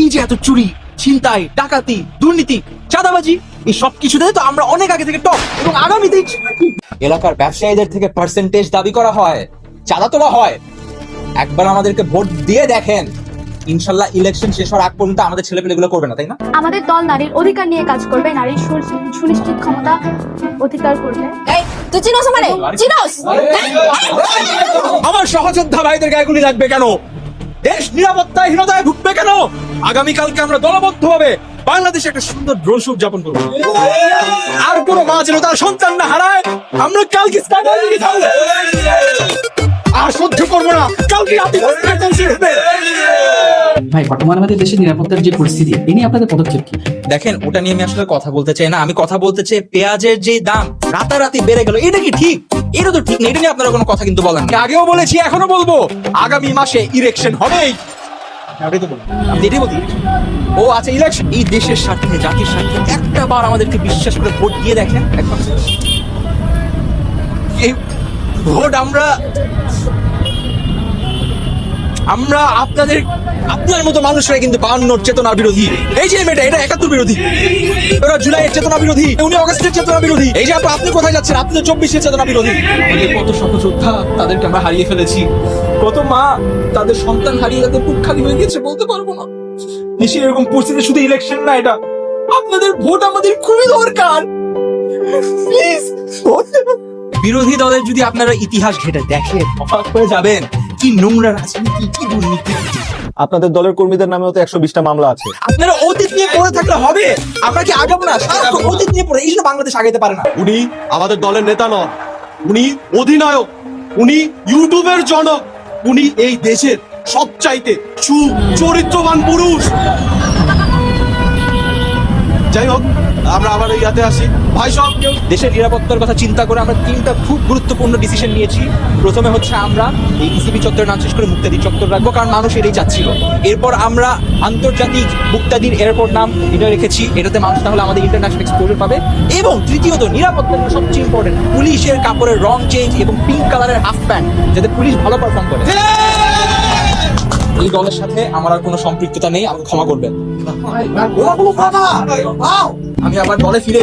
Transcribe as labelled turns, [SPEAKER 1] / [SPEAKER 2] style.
[SPEAKER 1] এই যে এত চুরি ছিনতাই ডাকাতি দুর্নীতি চাঁদাবাজি এই সব কিছুতে তো আমরা অনেক আগে থেকে টপ এবং আগামীতে এলাকার ব্যবসায়ীদের থেকে পার্সেন্টেজ দাবি করা হয় চাঁদা তোলা হয় একবার আমাদেরকে ভোট দিয়ে দেখেন ইনশাল্লাহ ইলেকশন শেষ হওয়ার আগ পর্যন্ত আমাদের ছেলেপেলেগুলো করবে না তাই না
[SPEAKER 2] আমাদের দল নারীর অধিকার নিয়ে কাজ করবে নারীর সুনিশ্চিত ক্ষমতা অধিকার করবে
[SPEAKER 3] এই তুই চিনোস মানে চিনোস
[SPEAKER 1] আমার সহযোদ্ধা ভাইদের গায়ে গুলি লাগবে কেন দেশ নিরাপত্তাহীনতায় ভুগবে কেন? আগামীকালকে আমরা দলবদ্ধ ভাবে বাংলাদেশে একটা সুন্দর ড্রোন শো উদযাপন করব। আর কোনো মা যেন তার সন্তান না হারায় আমরা কালকে। আর সহ্য করব না। কালকে হবে।
[SPEAKER 4] ভাই বর্তমানে আমাদের দেশের নিরাপত্তার যে পরিস্থিতি এ নিয়ে আপনাদের পদক্ষেপ কি?
[SPEAKER 1] দেখেন ওটা নিয়ে আমি আসলে কথা বলতে চাই না। আমি কথা বলতে চাই পেঁয়াজের যে দাম রাতারাতি বেড়ে গেল। এটা কি ঠিক? এটা তো ঠিক নেই এটা নিয়ে আপনারা কোনো কথা কিন্তু বলেন। আগেও বলেছি এখনও বলব। আগামী মাসে ইলেকশন হবেই বলছি ও আচ্ছা ইলেকশন এই দেশের স্বার্থে জাতির স্বার্থে একটা বার আমাদেরকে বিশ্বাস করে ভোট দিয়ে দেখেন। একবার। এই ভোট আমরা আমরা আপনাদের আপনার মতো মানুষরা কিন্তু বায়ান্নর চেতনার বিরোধী। এই যে মেয়েটা এটা একাত্তর বিরোধী। ওরা জুলাইয়ের চেতনা বিরোধী উনি অগস্টের চেতনা বিরোধী। এই যে আপু, আপনি কোথায় যাচ্ছেন? আপনি চব্বিশের চেতনা বিরোধী। কত সহযোদ্ধা তাদেরকে আমরা হারিয়ে ফেলেছি। কত মা তাদের সন্তান হারিয়ে তাদের বুক খালি হয়ে গেছে বলতে পারব না। দেশের এরকম পরিস্থিতি শুধু ইলেকশন না এটা। আপনাদের ভোট আমাদের খুবই দরকার। প্লিজ বিরোধী দলের যদি আপনারা ইতিহাস ঘেটে দেখেন অবাক হয়ে যাবেন। কি নোংরা রাজনীতি কি দুর্নীতি
[SPEAKER 5] আপনাদের দলের কর্মীদের নামেও তো একশো বিশটা মামলা আছে।
[SPEAKER 1] আপনারা অতীত নিয়ে পড়ে থাকলে হবে। আমরা কি আগাবো না? সারাক্ষণ অতীত নিয়ে পড়ে এই জন্য বাংলাদেশ আগাইতে পারে না।
[SPEAKER 5] উনি আমাদের দলের নেতা নন। উনি অধিনায়ক উনি ইউটিউবের জনক উনি এই দেশের সবচাইতে সুচরিত্রবান পুরুষ। যাই হোক আমরা আবার এই ইয়াতে আসি। ভাই সব
[SPEAKER 1] দেশের নিরাপত্তার কথা চিন্তা করে আমরা তিনটা খুব গুরুত্বপূর্ণ ডিসিশন নিয়েছি। প্রথমে হচ্ছে আমরা এই ইসিবি চত্বর নাম শেষ করে মুক্তাদি চত্বর রাখব কারণ মানুষ এটাই চাচ্ছিল। এরপর আমরা আন্তর্জাতিক মুক্তাদির এয়ারপোর্ট নাম এটা রেখেছি। এটাতে মানুষ তাহলে আমাদের ইন্টারন্যাশনাল এক্সপোজার পাবে। এবং তৃতীয়ত নিরাপত্তার সবচেয়ে ইম্পর্টেন্ট পুলিশের কাপড়ের রং চেঞ্জ এবং পিঙ্ক কালারের হাফ প্যান্ট যাতে পুলিশ ভালো পারফর্ম করে। এই দলের সাথে আমার আর কোনো সম্পৃক্ততা নেই আমাকে ক্ষমা করবেন। আমি আবার দলে ফিরে